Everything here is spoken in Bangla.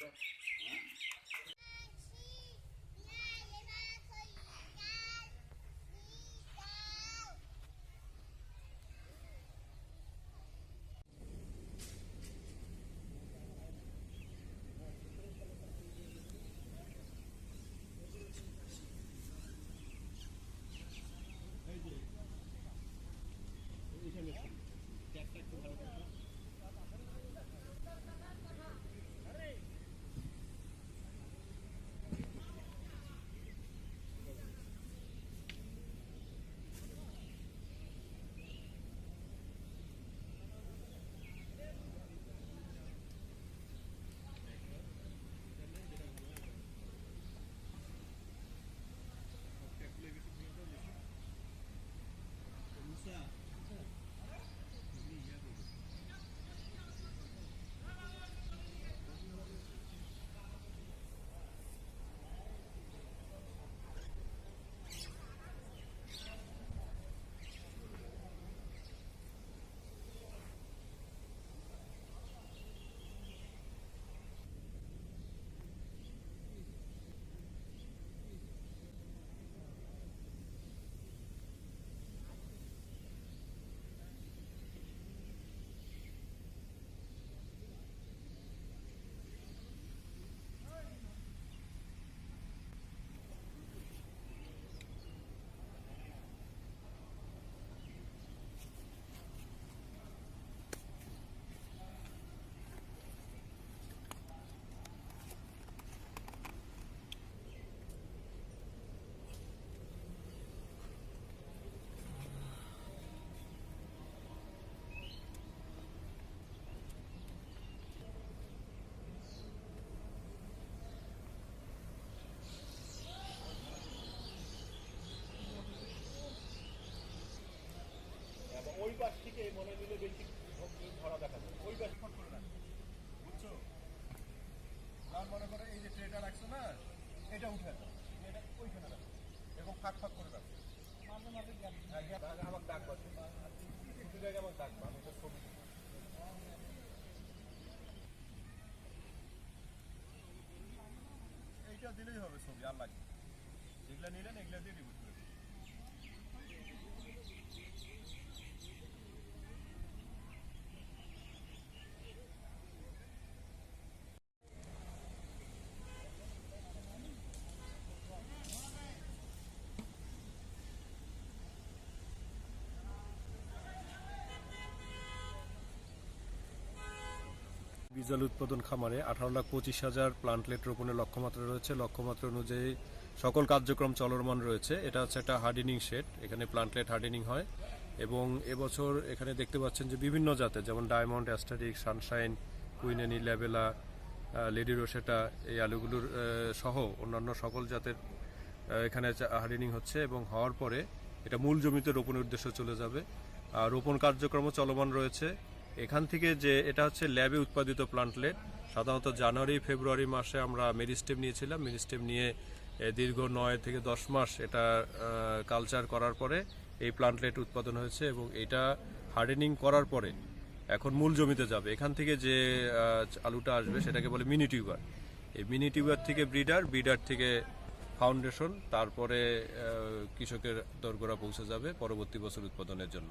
Yeah. পাশ থেকে মনে নিলে বেশি ধরা দেখা যায়। ওই পাশ করে বুঝছ? আর মনে করে এই যে ট্রেটা রাখছো না এটা উঠে দাও। এটা ওইখানে রাখো। এরকম ফাঁক ফাঁক করে রাখো। মাঝে মাঝে হ্যাঁ ডাক বাজে। দুটো জায়গায় আমাকে ডাকবা আমি তো ছবি। এইটা দিলেই হবে ছবি আর লাগবে যেগুলা নিলেন এগুলা দিয়ে রিপোর্ট বীজল উৎপাদন খামারে আঠারো লাখ পঁচিশ হাজার প্লান্টলেট রোপণের লক্ষ্যমাত্রা রয়েছে। লক্ষ্যমাত্রা অনুযায়ী সকল কার্যক্রম চলমান রয়েছে। এটা হচ্ছে একটা হার্ডিনিং শেড, এখানে প্লান্টলেট হার্ডিনিং হয় এবং এবছর এখানে দেখতে পাচ্ছেন যে বিভিন্ন জাতের, যেমন ডায়মন্ড, অ্যাস্টারিক, সানশাইন, কুইনেনি লেবেলা লেডি রোসেটা এই আলুগুলোর সহ অন্যান্য সকল জাতের এখানে হার্ডিনিং হচ্ছে এবং হওয়ার পরে এটা মূল জমিতে রোপণের উদ্দেশ্যে চলে যাবে। আর রোপণ কার্যক্রমও চলমান রয়েছে। এখান থেকে যে এটা হচ্ছে ল্যাবে উৎপাদিত প্লান্টলেট। সাধারণত জানুয়ারি, ফেব্রুয়ারি মাসে আমরা মেরিস্টেম নিয়েছিলাম। মেরিস্টেম নিয়ে দীর্ঘ নয় থেকে দশ মাস এটা কালচার করার পরে এই প্লান্টলেট উৎপাদন হয়েছে এবং এটা হার্ডেনিং করার পরে এখন মূল জমিতে যাবে। এখান থেকে যে আলুটা আসবে সেটাকে বলে মিনি টিউবার। এই মিনি টিউবার থেকে ব্রিডার ব্রিডার থেকে ফাউন্ডেশন, তারপরে কৃষকের দরগোড়া পৌঁছে যাবে পরবর্তী বছর উৎপাদনের জন্য।